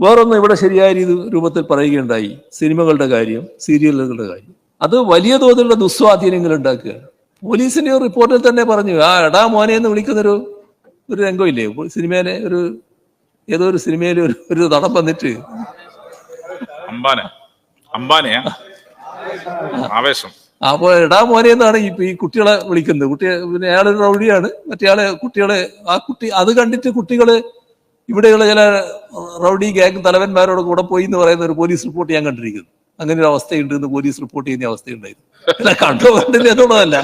വേറൊന്നും ഇവിടെ ശരിയായ രീതി രൂപത്തിൽ പറയുകയുണ്ടായി. സിനിമകളുടെ കാര്യം സീരിയലുകളുടെ കാര്യം. അത് വലിയ തോതിലുള്ള ദുസ്വാധീനങ്ങൾ ഉണ്ടാക്കുകയാണ് പോലീസിന്റെ ഒരു റിപ്പോർട്ടിൽ തന്നെ പറഞ്ഞു ആ എടാ മോനെ എന്ന് വിളിക്കുന്നൊരു ഒരു രംഗമില്ലേ? സിനിമയിലെ ഒരു ഏതോ ഒരു സിനിമയിൽ ഒരു ഒരു നടൻ വന്നിട്ട്. അംബാനെ അംബാനെയാ? ആവേശം. അപ്പൊ എടാ മോനെ എന്നാണ് ഈ ഈ കുട്ടികളെ വിളിക്കുന്നത്. കുട്ടിയെ പിന്നെ അയാളൊരു റൗഡിയാണ്. മറ്റേ ആളെ കുട്ടികളെ ആ കുട്ടി അത് കണ്ടിട്ട് കുട്ടികൾ ഇവിടെയുള്ള ചില റൗഡി ഗ്യാങ് തലവന്മാരോട് കൂടെ പോയി എന്ന് പറയുന്ന ഒരു പോലീസ് റിപ്പോർട്ട് ഞാൻ കണ്ടിരിക്കുന്നു. അങ്ങനെ ഒരു അവസ്ഥയുണ്ട് എന്ന് പോലീസ് റിപ്പോർട്ട് ചെയ്യുന്ന അവസ്ഥയുണ്ടായിരുന്നു. അല്ല കണ്ടോ കണ്ടില്ല എന്നുള്ളതല്ല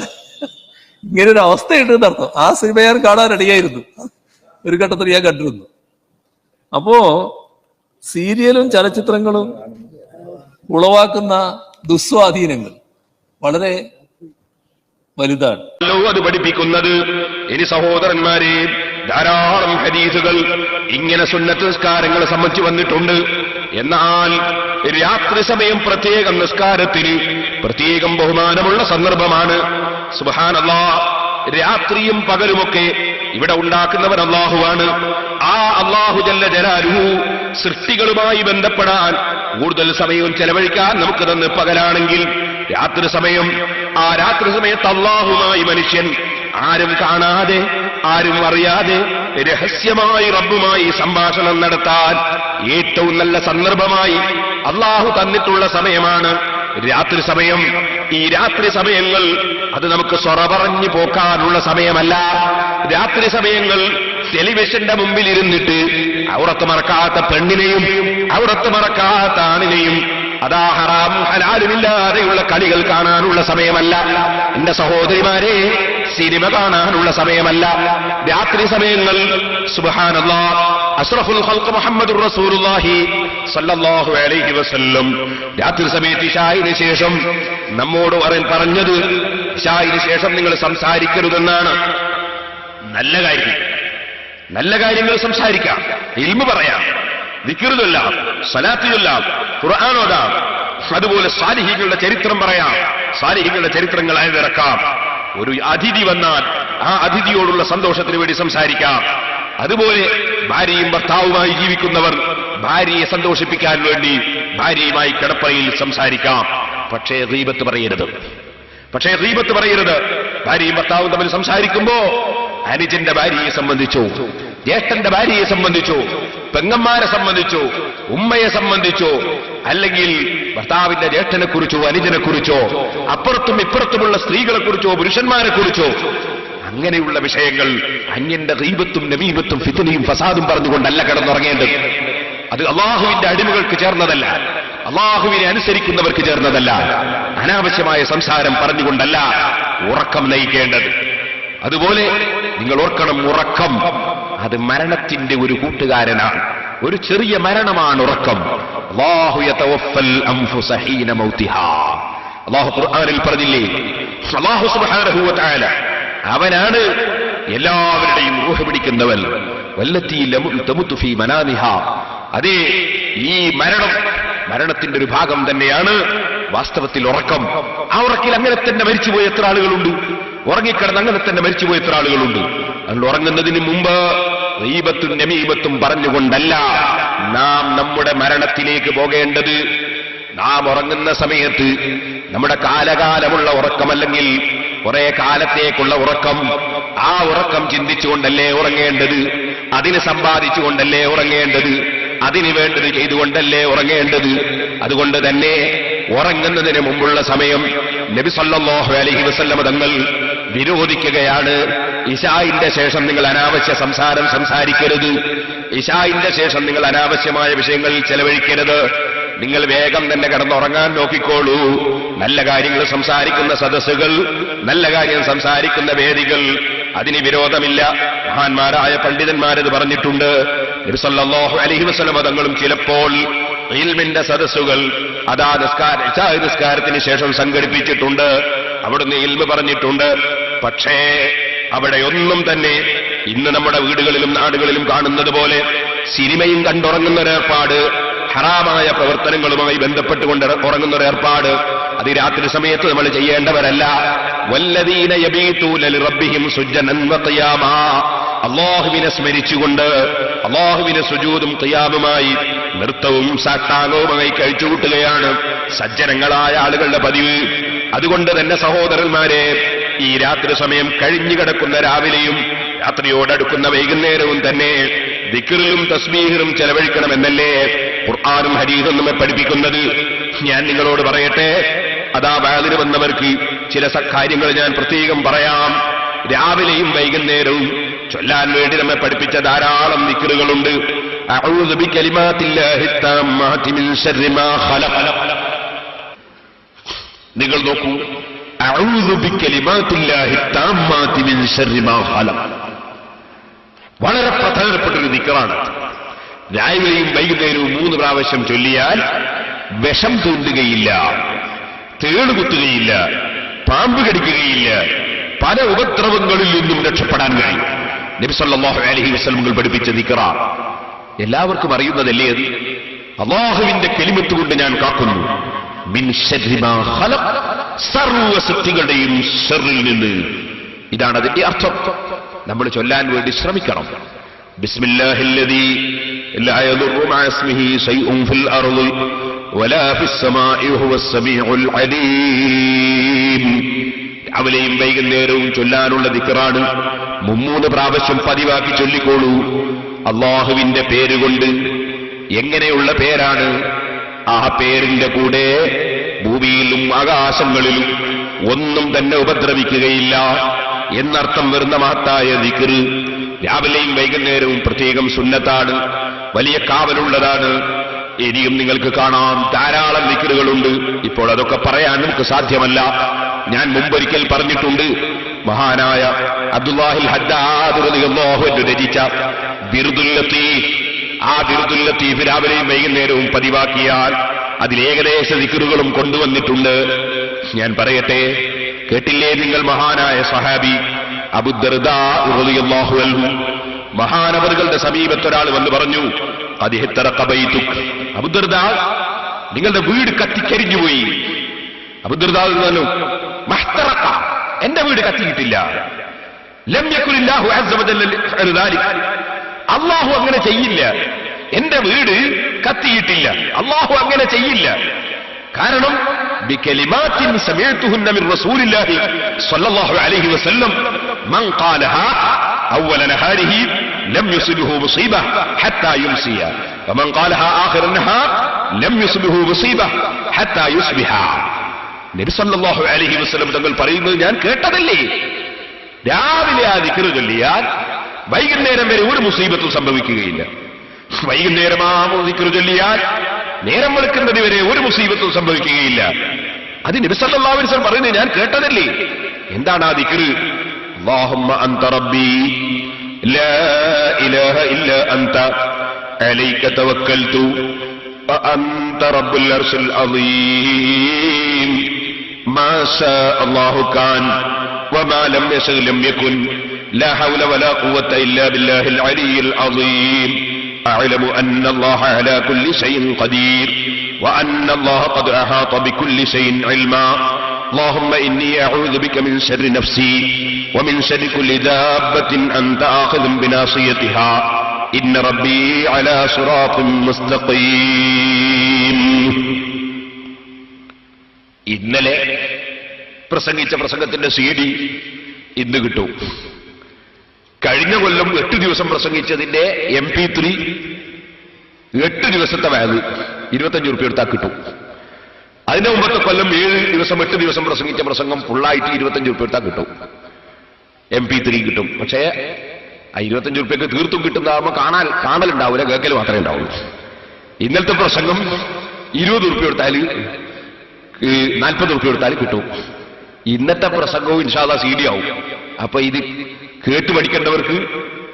ഇങ്ങനെ ഒരു അവസ്ഥയുണ്ട് എന്നർത്ഥം. ആ സിനിമ ഞാൻ കാണാൻ റെഡിയായിരുന്നു. ഒരു ഘട്ടത്തിൽ ഞാൻ കണ്ടിരുന്നു. അപ്പോ സീരിയലും ചലച്ചിത്രങ്ങളും ഉളവാക്കുന്ന ദുസ്വാധീനങ്ങൾ വളരെ വലുതാണ്. അത് പഠിപ്പിക്കുന്നത് ഇനി സഹോദരന്മാരെ ധാരാളം ഹരീസുകൾ ഇങ്ങനെ സുന്നത്ത് നിസ്കാരങ്ങളെ സംബന്ധിച്ച് വന്നിട്ടുണ്ട്. എന്നാൽ രാത്രി സമയം പ്രത്യേകം നിസ്കാരത്തിന് പ്രത്യേകം ബഹുമാനമുള്ള സന്ദർഭമാണ്. സുബാനല്ലാ രാത്രിയും പകലുമൊക്കെ ഇവിടെ ഉണ്ടാക്കുന്നവൻ അള്ളാഹുവാണ് ആ അള്ളാഹു ജല്ല ജലാലുഹു സൃഷ്ടികളുമായി ബന്ധപ്പെടാൻ കൂടുതൽ സമയവും ചെലവഴിക്കാൻ നമുക്ക് തന്ന് പകലാണെങ്കിൽ രാത്രി സമയം ആ രാത്രി സമയത്ത് അള്ളാഹുമായി മനുഷ്യൻ ആരും കാണാതെ ആരും അറിയാതെ രഹസ്യമായി റബ്ബുമായി സംഭാഷണം നടത്താൻ ഏറ്റവും നല്ല സന്ദർഭമായി അള്ളാഹു തന്നിട്ടുള്ള സമയമാണ് രാത്രി സമയം. ഈ രാത്രി സമയങ്ങൾ അത് നമുക്ക് സ്വറ പറഞ്ഞു പോക്കാനുള്ള സമയമല്ല. രാത്രി സമയങ്ങൾ ടെലിവിഷന്റെ മുമ്പിൽ ഇരുന്നിട്ട് അവിടത്ത് മറക്കാത്ത പെണ്ണിനെയും അവിടത്ത് മറക്കാത്ത ആണിനെയും അതാ ഹറാം ഹലാലുമില്ലാതെയുള്ള കളികൾ കാണാനുള്ള സമയമല്ല. എന്റെ സഹോദരിമാരെ സിനിമ കാണാനുള്ള സമയമല്ല. രാത്രി സമയങ്ങൾ അഷ്റഫുൽ ഖൽഖ് മുഹമ്മദ് അലൈഹി വസല്ലം. രാത്രി സമയത്ത് ഷായിന് ശേഷം നമ്മോട് പറ- പറഞ്ഞത് ഷായിന് ശേഷം നിങ്ങൾ സംസാരിക്കരുതെന്നാണ്. നല്ല കാര്യം. നല്ല കാര്യങ്ങൾ സംസാരിക്കാം. ഇൽമ പറയാം. ദിക്കറുതൊല്ലാം സലാത്ത് ഖുർആാനോദാം അതുപോലെ സാലിഹികളുടെ ചരിത്രം പറയാം. സാലിഹികളുടെ ചരിത്രങ്ങൾ അയവിറക്കാം ഒരു അതിഥി വന്നാൽ ആ അതിഥിയോടുള്ള സന്തോഷത്തിന് വേണ്ടി സംസാരിക്കാം. അതുപോലെ ഭാര്യയും ഭർത്താവുമായി ജീവിക്കുന്നവർ ഭാര്യയെ സന്തോഷിപ്പിക്കാൻ വേണ്ടി ഭാര്യയുമായി കിടപ്പറയിൽ സംസാരിക്കാം. പക്ഷേ ദീപത്ത് പറയരുത്. പക്ഷേ റീബത്ത് പറയരുത്. ഭാര്യയും ഭർത്താവും തമ്മിൽ സംസാരിക്കുമ്പോ അനുജന്റെ ഭാര്യയെ സംബന്ധിച്ചോ ജ്യേഷ്ഠന്റെ ഭാര്യയെ സംബന്ധിച്ചോ പെങ്ങന്മാരെ സംബന്ധിച്ചോ ഉമ്മയെ സംബന്ധിച്ചോ അല്ലെങ്കിൽ ഭർത്താവിന്റെ ജ്യേഷ്ഠനെ കുറിച്ചോ അനുജനെ കുറിച്ചോ അപ്പുറത്തും ഇപ്പുറത്തുമുള്ള സ്ത്രീകളെ കുറിച്ചോ പുരുഷന്മാരെ കുറിച്ചോ അങ്ങനെയുള്ള വിഷയങ്ങൾ അന്യന്റെ ദൈവത്തും നവീപത്തും ഫിത്തനയും ഫസാദും പറഞ്ഞുകൊണ്ടല്ല കിടന്നുറങ്ങേണ്ടത്. അത് അള്ളാഹുവിന്റെ അടിമകൾക്ക് ചേർന്നതല്ല. അള്ളാഹുവിനെ അനുസരിക്കുന്നവർക്ക് ചേർന്നതല്ല. അനാവശ്യമായ സംസാരം പറഞ്ഞുകൊണ്ടല്ല ഉറക്കം നയിക്കേണ്ടത്. അതുപോലെ നിങ്ങൾ ഓർക്കണം ഉറക്കം. അത് മരണത്തിന്റെ ഒരു കൂട്ടുകാരനാണ്. ഒരു ചെറിയ മരണമാണ് ഉറക്കം. അവനാണ് എല്ലാവരുടെയും റൂഹ് പിടിക്കുന്നവൻ. വല്ലത്തി അതേ ഈ മരണം മരണത്തിന്റെ ഒരു ഭാഗം തന്നെയാണ് വാസ്തവത്തിൽ ഉറക്കം. ആ ഉറക്കിൽ അങ്ങനെ തന്നെ മരിച്ചുപോയ എത്ര ആളുകളുണ്ട്? ഉറങ്ങിക്കിടന്ന് അങ്ങനെ തന്നെ മരിച്ചുപോയ എത്ര ആളുകളുണ്ട്? അതുകൊണ്ട് ഉറങ്ങുന്നതിന് മുമ്പ് റീബത്തും നമീബത്തും പറഞ്ഞുകൊണ്ടല്ല നാം നമ്മുടെ മരണത്തിലേക്ക് പോകേണ്ടത്. നാം ഉറങ്ങുന്ന സമയത്ത് നമ്മുടെ കാലകാലമുള്ള ഉറക്കമല്ലെങ്കിൽ കുറെ കാലത്തേക്കുള്ള ഉറക്കം ആ ഉറക്കം ചിന്തിച്ചുകൊണ്ടല്ലേ ഉറങ്ങേണ്ടത്? അതിന് സമ്പാദിച്ചുകൊണ്ടല്ലേ ഉറങ്ങേണ്ടത്? അതിന് വേണ്ടത് ചെയ്തുകൊണ്ടല്ലേ ഉറങ്ങേണ്ടത്? അതുകൊണ്ട് തന്നെ ഉറങ്ങുന്നതിന് മുമ്പുള്ള സമയം നബി സല്ലല്ലാഹു അലൈഹി വസല്ലമ തങ്ങൾ വിരോധിക്കുകയാണ്. ഇഷായിന്റെ ശേഷം നിങ്ങൾ അനാവശ്യ സംസാരം സംസാരിക്കരുത്. ഇഷായിന്റെ ശേഷം നിങ്ങൾ അനാവശ്യമായ വിഷയങ്ങളിൽ ചെലവഴിക്കരുത്. നിങ്ങൾ വേഗം തന്നെ കിടന്നുറങ്ങാൻ നോക്കിക്കോളൂ. നല്ല കാര്യങ്ങൾ സംസാരിക്കുന്ന സദസ്സുകൾ നല്ല കാര്യം സംസാരിക്കുന്ന വേദികൾ അതിന് വിരോധമില്ല. മഹാന്മാരായ പണ്ഡിതന്മാരത് പറഞ്ഞിട്ടുണ്ട്. നബി സല്ലല്ലാഹു അലൈഹി വസല്ലമ തങ്ങളും ചിലപ്പോൾ ഇൽമിന്റെ സദസ്സുകൾ അതാ നിസ്കാര നിസ്കാരത്തിന് ശേഷം സംഘടിപ്പിച്ചിട്ടുണ്ട്. അവിടുന്ന് ഇൽമ പറഞ്ഞിട്ടുണ്ട്. പക്ഷേ അവിടെ ഒന്നും തന്നെ ഇന്ന് നമ്മുടെ വീടുകളിലും നാടുകളിലും കാണുന്നത് പോലെ സിനിമയും കണ്ടുറങ്ങുന്ന ഒരേർപ്പാട് ഹറാമായ പ്രവർത്തനങ്ങളുമായി ബന്ധപ്പെട്ടുകൊണ്ട് ഉറങ്ങുന്ന ഒരു അത് രാത്രി സമയത്ത് നമ്മൾ ചെയ്യേണ്ടവരല്ല. സുജ്ജനൻ വഖിയാമാ. അള്ളാഹുവിനെ സ്മരിച്ചുകൊണ്ട് അള്ളാഹുവിനെ സുജൂതും തയ്യാബുമായി നൃത്തവും സാഷ്ടാംഗവുമായി കഴിച്ചുകൂട്ടുകയാണ് സജ്ജനങ്ങളായ ആളുകളുടെ പതിവ്. അതുകൊണ്ട് തന്നെ സഹോദരന്മാരെ ഈ രാത്രി സമയം കഴിഞ്ഞു കിടക്കുന്ന രാവിലെയും രാത്രിയോടടുക്കുന്ന വൈകുന്നേരവും തന്നെ ദിക്കറിലും തസ്ബീഹിലും ചെലവഴിക്കണമെന്നല്ലേ ഖുർആാനും ഹരീതും നമ്മെ പഠിപ്പിക്കുന്നത് ഞാൻ നിങ്ങളോട് പറയട്ടെ അതാ വാതിന് വന്നവർക്ക് ചില സ- കാര്യങ്ങൾ ഞാൻ പ്രത്യേകം പറയാം രാവിലെയും വൈകുന്നേരവും ചൊല്ലാൻ വേണ്ടി നമ്മെ പഠിപ്പിച്ച ധാരാളം ദിക്കറുകളുണ്ട് أعوذ بكلمات الله التامات من شر ما خلق നിങ്ങൾ നോക്കൂ. വളരെ പ്രധാനപ്പെട്ടൊരു നിക്കറാണ് രാവിലെയും വൈകുന്നേരവും മൂന്ന് പ്രാവശ്യം ചൊല്ലിയാൽ വിഷം തൂണ്ടുകയില്ല തേട് കുത്തുകയില്ല പാമ്പ് കടിക്കുകയില്ല പല ഉപദ്രവങ്ങളിൽ നിന്നും രക്ഷപ്പെടാൻ കഴിയും. നബിസല്ലാഹു അലഹി വസ്ലമുകൾ പഠിപ്പിച്ച നിക്കറ എല്ലാവർക്കും അറിയുന്നതല്ലേ അത്? അള്ളാഹുവിന്റെ കെലിമത്തുകൊണ്ട് ഞാൻ കാക്കുന്നു. മിൻ ശർരി മാ ഖലഖ്. സർവ സൃഷ്ടികളുടെയും ഷെറിൽ നിന്ന്. ഇതാണ് അതിന്റെ അർത്ഥം. നമ്മൾ ചൊല്ലാൻ വേണ്ടി ശ്രമിക്കണം. ബിസ്മില്ലാഹില്ലദീ. ലാ يضر مع اسمه شيء ഫിൽ الأرض വലാ في السماء വഹുവസ് സമീഉൽ അലീം. രാവിലെയും വൈകുന്നേരവും ചൊല്ലാനുള്ള ദിക്കറാണ് മുമ്മൂന്ന് പ്രാവശ്യം പതിവാക്കി ചൊല്ലിക്കോളൂ. അള്ളാഹുവിന്റെ പേരുകൊണ്ട് എങ്ങനെയുള്ള പേരാണ്? ആ പേരിന്റെ കൂടെ ഭൂമിയിലും ആകാശങ്ങളിലും ഒന്നും തന്നെ ഉപദ്രവിക്കുകയില്ല എന്നർത്ഥം വരുന്ന മഹത്തായ ദിക്കർ രാവിലെയും വൈകുന്നേരവും പ്രത്യേകം സുന്നത്താണ്. വലിയ കാവലുള്ളതാണ്. ഇനിയും നിങ്ങൾക്ക് കാണാം ധാരാളം ദിക്കറുകളുണ്ട് ഇപ്പോൾ അതൊക്കെ പറയാൻ നമുക്ക് സാധ്യമല്ല. ഞാൻ മുമ്പൊരിക്കൽ പറഞ്ഞിട്ടുണ്ട്. മഹാനായ അബ്ദുല്ലാഹിൽ ഹദ്ദാദ് രചിച്ച ബിർദുൽ ലത്തീഫ്. ആ ബിർദുൽ ലത്തീഫ് രാവിലെയും വൈകുന്നേരവും പതിവാക്കിയാൽ അതിലേകദേശ ദിക്കറുകളും കൊണ്ടുവന്നിട്ടുണ്ട് ഞാൻ പറയട്ടെ കേട്ടില്ലേ നിങ്ങൾ മഹാനായ സഹാബി അബുദ്ദർദാഹു മഹാനവറുകളുടെ സമീപത്തൊരാൾ വന്ന് പറഞ്ഞു അതിഹിത്തറക്കബൈതുക് അബുദർദാ നിങ്ങളുടെ വീട് കത്തിക്കരിഞ്ഞുപോയി അബുദർദാ പറഞ്ഞു എന്റെ വീട് കത്തിയിട്ടില്ല ലം യകുലില്ലാഹു അസ്സ വജല്ല ലിഫഅലു ദാലിക്. അള്ളാഹു അങ്ങനെ ചെയ്യില്ല എന്റെ വീട് കത്തിയിട്ടില്ല അള്ളാഹു അങ്ങനെ ചെയ്യില്ല കാരണം ബികലിമാത്തിൻ സമയത്തുഹുന്ന മിൻ റസൂലില്ലാഹി സ്വല്ലല്ലാഹു അലൈഹി വസല്ലം മൻ ഖാലഹാ أول نهاره لم يصبه مصيبة حتى يمسي ومن قالها آخر النهار لم يصبه مصيبة حتى يصبح നബി സല്ലല്ലാഹു അലൈഹി വസല്ലം തങ്ങൾ പറയുന്നത് ഞാൻ കേട്ടതല്ലേ രാവിലെ ആ ദിക്റ് ചൊല്ലിയാൽ വൈകുന്നേരം വരെ ഒരു മുസീബത്തും സംഭവിക്കുകയില്ല വൈകുന്നേരം ആ ദിക്റ് ചൊല്ലിയാൽ നേരം വെളുക്കുന്നത് വരെ ഒരു മുസീബത്തും സംഭവിക്കുകയില്ല അത് നബി സല്ലല്ലാഹു അലൈഹി വസല്ലം പറയുന്നത് ഞാൻ കേട്ടതല്ലേ എന്താണ് ആ ദിക്റ് اللهم أنت ربي لا إله إلا أنت عليك توكلت وأنت رب العرش العظيم ما شاء الله كان وما لم يشاء لم يكن لا حول ولا قوة إلا بالله العلي العظيم. أعلم أن الله على كل شيء قدير وأن الله قد أحاط بكل شيء علما. اللهم إني أعوذ بك من شر نفسي ومن شر كل دابة أنت آخذ بناصيتها. إن ربي على صراط مستقيم. إذن لي പ്രസംഗത്തിന്റെ برسنجة ഡി إذن قلتو കഴിഞ്ഞ കൊല്ലം എട്ട് ദിവസം പ്രസംഗിച്ചതിന്റെ എം പി ത്രീ എട്ട് ദിവസത്തെ വാൽ ഇരുപത്തഞ്ച് റുപ്യ എടുത്താൽ കിട്ടും. അതിന്റെ മുമ്പത്തെ കൊല്ലം ഏഴ് ദിവസം എട്ട് ദിവസം പ്രസംഗിച്ച പ്രസംഗം ഫുള്ളായിട്ട് ഇരുപത്തഞ്ച് റുപ്യ എടുത്താൽ കിട്ടും. എം പി ത്രീ കിട്ടും. പക്ഷേ ആ ഇരുപത്തഞ്ച് റുപ്യക്ക് തീർത്തും കിട്ടുന്നതാകുമ്പോൾ കാണാൻ കാണലുണ്ടാവില്ല കേക്കൽ മാത്രമേ ഉണ്ടാവുള്ളൂ. ഇന്നലത്തെ പ്രസംഗം ഇരുപത് റുപ്യ എടുത്താൽ നാൽപ്പത് റുപ്യ എടുത്താൽ കിട്ടും. ഇന്നത്തെ പ്രസംഗവും ഇൻഷാല്ല സി ഡി ആവും അപ്പൊ ഇത് കേട്ട് പഠിക്കേണ്ടവർക്ക്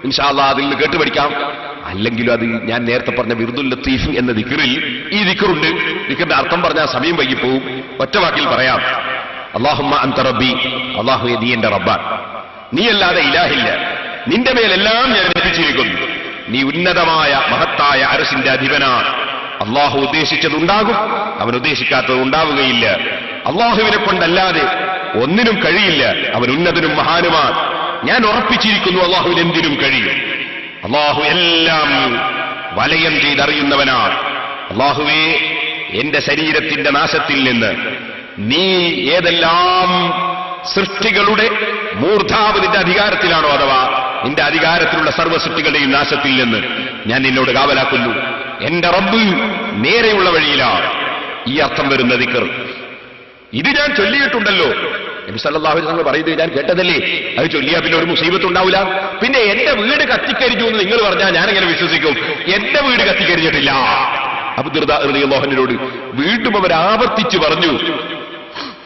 ഇൻഷാല്ല അതിൽ നിന്ന് കേട്ട് പഠിക്കാം. അല്ലെങ്കിലും അത് ഞാൻ നേരത്തെ പറഞ്ഞ ബിർദുൽ ലത്തീഫ് എന്ന ദിക്കറിൽ ഈ ദിക്കറുണ്ട് ദിക്കറിന്റെ അർത്ഥം പറഞ്ഞാൽ സമയം വൈകിപ്പോവും. ഒറ്റ വാക്കിൽ പറയാം. അള്ളാഹുമ്മ അന്ത റബ്ബി അള്ളാഹു നീ എന്റെ റബ്ബാൻ നീ അല്ലാതെ ഇലാഹില്ല. നിന്റെ മേലെല്ലാം ഞാൻ ലഭിച്ചിരിക്കുന്നു നീ ഉന്നതമായ മഹത്തായ അരസിന്റെ അധിപനാണ്. അള്ളാഹു ഉദ്ദേശിച്ചതുണ്ടാകും. അവൻ ഉദ്ദേശിക്കാത്തത് ഉണ്ടാവുകയില്ല അള്ളാഹുവിനെ കൊണ്ടല്ലാതെ ഒന്നിനും കഴിയില്ല. അവൻ ഉന്നതനും മഹാനുമാണ് ഞാൻ ഉറപ്പിച്ചിരിക്കുന്നു അള്ളാഹുവിന് എന്തിനും കഴിയും. അള്ളാഹു എല്ലാം വലയം ചെയ്തറിയുന്നവനാണ്. അള്ളാഹുവേ എന്റെ ശരീരത്തിന്റെ നാശത്തിൽ നിന്ന് നീ ഏതെല്ലാം സൃഷ്ടികളുടെ മൂർധാവ് നിന്റെ അധികാരത്തിലാണോ അഥവാ നിന്റെ അധികാരത്തിലുള്ള സർവ സൃഷ്ടികളുടെയും നാശത്തിൽ നിന്ന് ഞാൻ നിന്നോട് കാവലാക്കുന്നു. എന്റെ റബ്ബ് നേരെയുള്ള വഴിയിലാണ്. ഈ അർത്ഥം വരുന്ന ദിക്കർ ഇത് ഞാൻ ചൊല്ലിയിട്ടുണ്ടല്ലോ. നബി വസല്ലം പറയുന്നത് ഞാൻ കേട്ടതല്ലേ? അത് ചൊല്ലിയാ പിന്നെ ഒരു മുസീബത്ത് ഉണ്ടാവില്ല പിന്നെ എന്റെ വീട് കത്തിക്കരിഞ്ഞു എന്ന് നിങ്ങൾ പറഞ്ഞാൽ ഞാൻ എങ്ങനെ വിശ്വസിക്കും? എന്റെ വീട് കത്തിക്കരിഞ്ഞിട്ടില്ല. അബ്ദുർദോഹനോട് വീണ്ടും അവർ ആവർത്തിച്ചു പറഞ്ഞു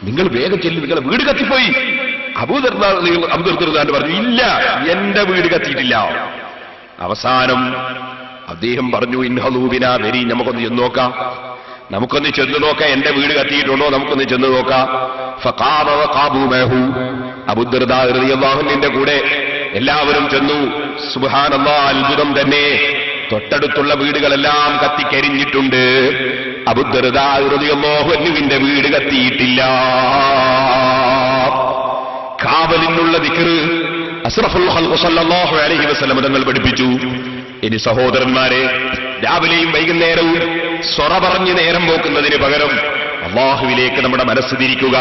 നിങ്ങൾ വേഗം ചെല്ലു നിങ്ങളെ വീട് കത്തിപ്പോയി. അബുദർദാൻ പറഞ്ഞു ഇല്ല എന്റെ വീട് കത്തിയിട്ടില്ല. അവസാനം അദ്ദേഹം പറഞ്ഞു ഇൻഹലൂബിന വരി നമുക്കൊന്ന് ചെന്ന് നോക്കാം. നമുക്കൊന്ന് ചെന്ന് നോക്കാം എന്റെ വീട് കത്തിയിട്ടുണ്ടോ? നമുക്കൊന്ന് ചെന്ന് നോക്കാം. റളിയല്ലാഹുവിന്റെ കൂടെ എല്ലാവരും ചെന്നു. സുബ്ഹാനല്ലാഹ് അത്ഭുതം തന്നെ. തൊട്ടടുത്തുള്ള വീടുകളെല്ലാം കത്തിക്കരിഞ്ഞിട്ടുണ്ട്. അബുദർദാ റളിയല്ലാഹുവിന്റെ വീട് കത്തിയിട്ടില്ല. കാവലിനുള്ള ഖൽഖ് സല്ലല്ലാഹു അലൈഹി വസല്ലം തങ്ങൾ പഠിപ്പിച്ചു. ഇനി സഹോദരന്മാരെ രാവിലെയും വൈകുന്നേരവും സ്വറ പറഞ്ഞ് നേരം പോക്കുന്നതിന് പകരം അള്ളാഹുവിലേക്ക് നമ്മുടെ മനസ്സ് തിരിക്കുക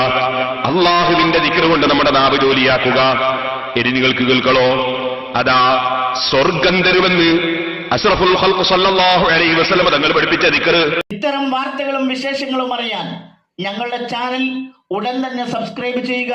അള്ളാഹുവിന്റെ കൊണ്ട് നമ്മുടെ നാവ് ജോലിയാക്കുക. എരിഞ്ഞുകൾക്ക് കേൾക്കളോ അതാ സ്വർഗം തരുമെന്ന് അഷ്റഫുൽ സല്ലല്ലാഹു അലൈഹി വസല്ലം തങ്ങൾ പഠിപ്പിച്ച ദിക്ർ. ഇത്തരം വാർത്തകളും വിശേഷങ്ങളും അറിയാൻ ഞങ്ങളുടെ ചാനൽ ഉടൻ തന്നെ സബ്സ്ക്രൈബ് ചെയ്യുക.